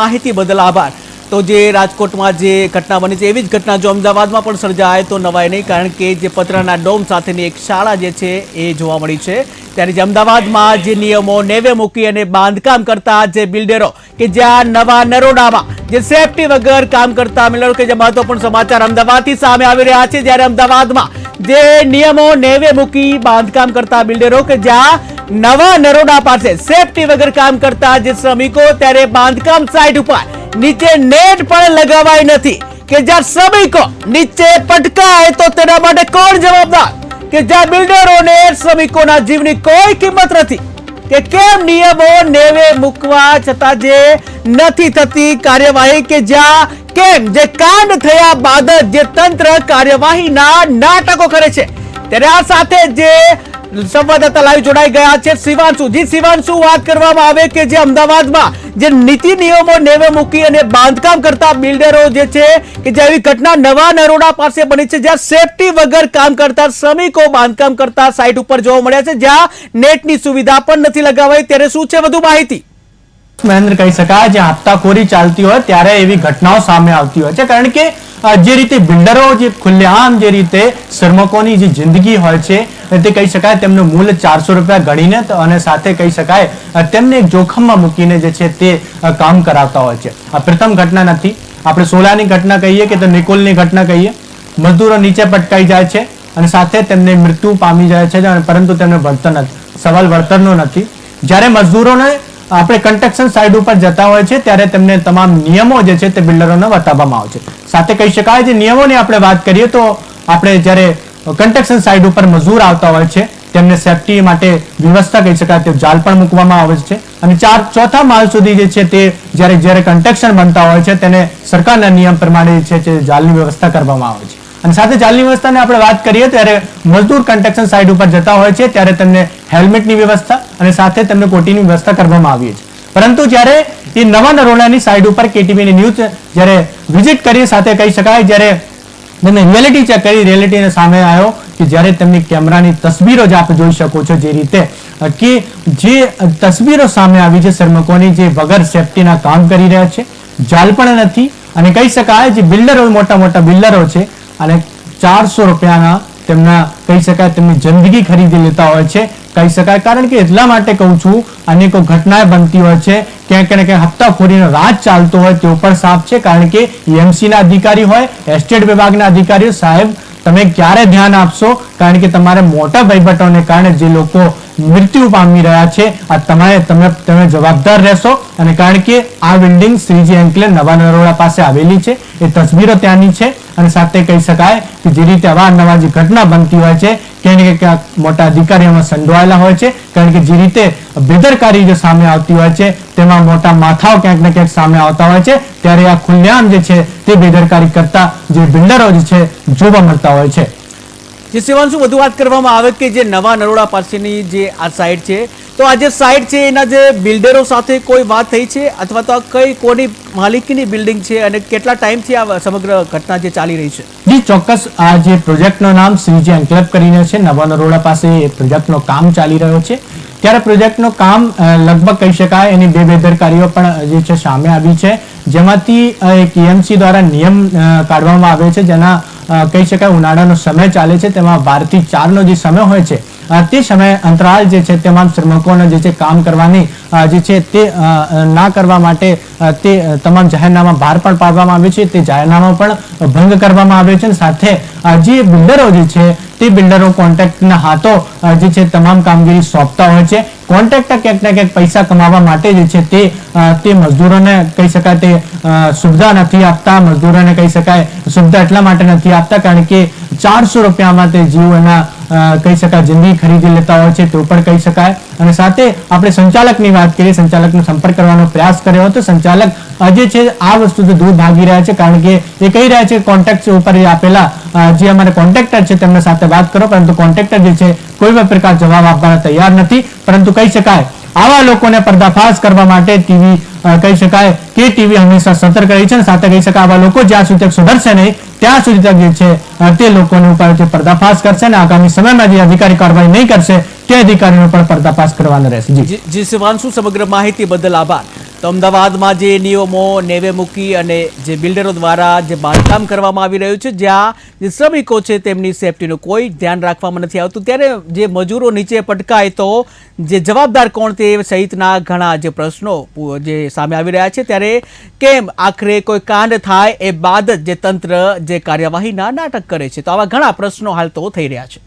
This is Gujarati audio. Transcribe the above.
માહિતી બદલ આભાર. તો જે રાજકોટમાં જે ઘટના બની છે, એવી જ ઘટના જો અમદાવાદમાં પણ સર્જાય, તો નવાય નહીં, કારણ કે જે પતરાના ડોમ સાથેની એક શાળા જે છે, એ જોવા મળી છે. ત્યારે જે અમદાવાદમાં જે નિયમો નેવે મૂકી અને બાંધકામ કરતા જે બિલ્ડરો કે જ્યાં નવા નરોડામાં જે સેફટી વગર કામ કરતા બિલ્ડરો કે જે મહત્વપૂર્ણ સમાચાર અમદાવાદથી સામે આવી રહ્યા છે, જ્યારે અમદાવાદમાં જે નિયમો નેવે મૂકી બાંધકામ કરતા બિલ્ડરો કે જ્યાં નવા નરોડા પાસે સેફટી વગર કામ કરતા જે શ્રમિકો ત્યારે બાંધકામ સાઇટ ઉપર નીચે નેટ પણ લગાવાય નથી. કે જ્યાં શ્રમિકો નીચે પટકાય તો તેના માટે કોણ જવાબદાર? કે જ્યાં બિલ્ડરોને શ્રમિકોના જીવની કોઈ કિંમત નથી? કે કેમ નિયમો નેવે મૂકવા છતાં જે નથી થતી કાર્યવાહી? કે જ્યાં કેમ જે કાંડ થયા બાદ જે તંત્ર કાર્યવાહીના નાટકો કરે છે? ત્યારે આ સાથે જે સંવાદદાતા લાઈવ જોડાઈ ગયા છે. શિવાંશુ, જી શિવાંશુ, વાત કરવામાં આવે કે જે અમદાવાદમાં જે નીતિ નિયમો નેવે મૂકી અને બાંધકામ કરતા બિલ્ડરો જે છે, કે જે આવી ઘટના નવા નરોડા પાસે બની છે, જ્યાં સેફટી વગર કામ કરતા શ્રમિકો બાંધકામ કરતા સાઇટ ઉપર જોવા મળ્યા છે, જ્યાં નેટની સુવિધા પણ નથી લગાવાઈ. ત્યારે શું છે વધુ માહિતી? મહેન્દ્ર, કહી શકાય, જે હપ્તાખોરી ચાલતી હોય, ત્યારે એવી ઘટનાઓ સામે આવતી હોય છે. કારણ કે જે રીતે બિલ્ડરો જે ખુલ્લેઆમ જે રીતે શ્રમકોની જે જિંદગી હોય છે તે કહી શકાય તેમનું મૂલ્ય ચારસો રૂપિયા ગણીને અને સાથે કહી શકાય તેમને જોખમમાં મૂકીને જે છે તે કામ કરાવતા હોય છે. આ પ્રથમ ઘટના નથી. આપણે સોલાની ઘટના કહીએ કે તો નિકોલની ઘટના કહીએ. મજદૂરો નીચે પટકાઈ જાય છે અને સાથે તેમને મૃત્યુ પામી જાય છે પરંતુ તેમને વળતર નથી. સવાલ વળતરનો નથી. જ્યારે મજદૂરોને આપણે કન્સ્ટ્રક્શન સાઇડ ઉપર જતા હોય છે, ત્યારે તેમને તમામ નિયમો જે છે તે બિલ્ડરોને બતાવવામાં આવે છે. સાથે કહી શકાય જે નિયમોની આપણે વાત કરીએ તો આપણે જ્યારે કન્સ્ટ્રક્શન સાઇડ ઉપર મજૂર આવતા હોય છે, તેમને સેફટી માટે વ્યવસ્થા કહી શકાય, તે જાલ પણ મૂકવામાં આવે છે. અને ચાર, ચોથા માલ સુધી જે છે તે જ્યારે જ્યારે કન્સ્ટ્રક્શન બનતા હોય છે, તેને સરકારના નિયમ પ્રમાણે છે તે જાલની વ્યવસ્થા કરવામાં આવે છે. અને સાથે જાલની વ્યવસ્થાની આપણે વાત કરીએ, ત્યારે મજદૂર કન્સ્ટ્રક્શન સાઇટ ઉપર જતા હોય છે, ત્યારે તેમને હેલ્મેટની વ્યવસ્થા અને સાથે તેમને કોટીની વ્યવસ્થા કરવામાં આવી છે. પરંતુ જ્યારે એ નવા નરોડાની સાઇડ ઉપર કેટીવીની ન્યૂઝ જ્યારે વિઝિટ કરી સાથે કહી શકાય, જ્યારે તમે રિયાલિટી ચેક કરી રિયાલિટીને સામે આવ્યો કે જ્યારે તેમની કેમેરાની તસવીરો જ આપ જોઈ શકો છો જે રીતે, કે જે તસવીરો સામે આવી છે શ્રમિકોની, જે વગર સેફટીના કામ કરી રહ્યા છે, જાલ પણ નથી. અને કહી શકાય જે બિલ્ડરો, મોટા મોટા બિલ્ડરો છે, અને ચારસો રૂપિયાના તેમના, કહી શકાય તેમની જિંદગી ખરીદી લેતા હોય છે. કહી શકાય. કારણ કે એટલા માટે કહું છું, અનેકો ઘટનાએ બનતી હોય છે. ક્યાંક ને ક્યાંક હપ્તાખોરીનો રાજ ચાલતો હોય તે ઉપર સાફ છે. કારણ કે એમસીના અધિકારી હોય, એસ્ટેટ વિભાગના અધિકારીઓ સાહેબ, તમે ક્યારે ધ્યાન આપશો? કારણ કે તમારે મોટા વહીવટોને કારણે જે લોકો મૃત્યુ પામી રહ્યા છે. આ તમારે તમે તમે જવાબદાર રહેશો. અને કારણ કે આ બિલ્ડિંગ શ્રીજી એન્કલેવ નવા નરોડા પાસે આવેલી છે. એ તસવીરો ત્યાંની છે. અને સાથે કહી શકાય કે જે રીતે અવારનવાર જે ઘટના બનતી હોય છે ક્યાંક ને ક્યાંક મોટા અધિકારીઓમાં સંડોવાયેલા હોય છે. કારણ કે જે રીતે બેદરકારી જે સામે આવતી હોય છે, તેમાં મોટા માથાઓ ક્યાંક ને ક્યાંક સામે આવતા હોય છે. ત્યારે આ ખુલ્લેઆમ જે છે, તે બેદરકારી કરતા જે બિલ્ડરો જે છે, જોવા મળતા હોય છે. જે શિવાંશુ વધુ વાત કરવામાં આવે કે જે નવા નરોડા પાસેની જે આ સાઇટ છે, તો આ જે સાઇટ છે, એના જે બિલ્ડરો સાથે કોઈ વાત થઈ છે? અથવા તો કઈ કોની માલિકીની બિલ્ડિંગ છે અને કેટલા ટાઈમથી આ સમગ્ર ઘટના જે ચાલી રહી છે? જી, ચોક્કસ. આ જે પ્રોજેક્ટનું નામ શ્રીજી એન્કલેપ કરીને છે, નવા નરોડા પાસે એ પ્રોજેક્ટનો કામ ચાલી રહ્યો છે. ત્યારે પ્રોજેક્ટનું કામ લગભગ કહી શકાય, એની બે બેદરકારીઓ પણ જે છે, સામે આવી છે. જેમાંથી એક એમસી દ્વારા નિયમ કાઢવામાં આવ્યો છે, જેના કહી શકાય, ઉનાળાનો સમય ચાલે છે. તેમાં બારથી ચારનો જે સમય હોય છે તે સમય અંતરાલ જે છે, તમામ શ્રમિકોને જે છે, કામ કરવાની જે છે, તે ના કરવા માટે તે તમામ જાહેરનામા બહાર પણ પાડવામાં આવે છે. તે જાહેરનામા પણ ભંગ કરવામાં આવે છે. સાથે જે બિલ્ડરો જે છે તે બિલ્ડરો કોન્ટ્રાક્ટના હાથો જે છે, તમામ કામગીરી સોંપતા હોય છે. કોન્ટ્રાક્ટર ક્યાંક ને ક્યાંક પૈસા કમાવા માટે જે છે તે તે મજદૂરોને કહી શકાય તે સુવિધા નથી આપતા. મજદૂરોને કહી શકાય સુવિધા એટલા માટે નથી આપતા કારણ કે ચારસો રૂપિયામાં તે જીવ એના કહી શકાય, જિંદગી ખરીદી લેતા હોય છે, તે પણ કહી શકાય. અને સાથે આપણે સંચાલકની વાત કરીએ, સંચાલકનો સંપર્ક કરવાનો પ્રયાસ કર્યો હતો. સંચાલક આજે છે, આ વસ્તુથી દૂર ભાગી રહ્યા છે, કારણ કે એ કહી રહ્યા છે કોન્ટેક્ટ ઉપર આપેલા જે અમારે કોન્ટ્રાક્ટર છે, તેમના સાથે વાત કરો. પરંતુ કોન્ટ્રાક્ટર જે છે, કોઈ પણ પ્રકાર જવાબ આપવાના તૈયાર નથી. પરંતુ કહી શકાય આવા લોકોને પર્દાફાશ કરવા માટે ટીવી કહી શકાય કે ટીવી હંમેશા સતર્ક રહી છે સાથે કહી શકાય આવા લોકો જ્યાં સુધી સુધરશે નહીં, ત્યાં સુધી તક જે છે તે લોકોને ઉપર પર્દાફાશ કરશે અને આગામી સમયમાં જે અધિકારી કાર્યવાહી નહીં કરશે, તે અધિકારીનો પણ પર્દાફાશ કરવાનો રહેશે. જી. શિવાંશુ સમગ્ર માહિતી બદલ આભાર? તો અમદાવાદમાં જે નિયમો નેવે મૂકી અને જે બિલ્ડરો દ્વારા જે બાંધકામ કરવામાં આવી રહ્યું છે, જ્યાં જે શ્રમિકો છે તેમની સેફટીનું કોઈ ધ્યાન રાખવામાં નથી આવતું. ત્યારે જે મજૂરો નીચે પટકાય તો જે જવાબદાર કોણ તે સહિતના ઘણા જે પ્રશ્નો જે સામે આવી રહ્યા છે. ત્યારે કેમ આખરે કોઈ કાંડ થાય એ બાદ જ તંત્ર જે કાર્યવાહીના નાટક કરે છે? તો આવા ઘણા પ્રશ્નો હાલ તો થઈ રહ્યા છે.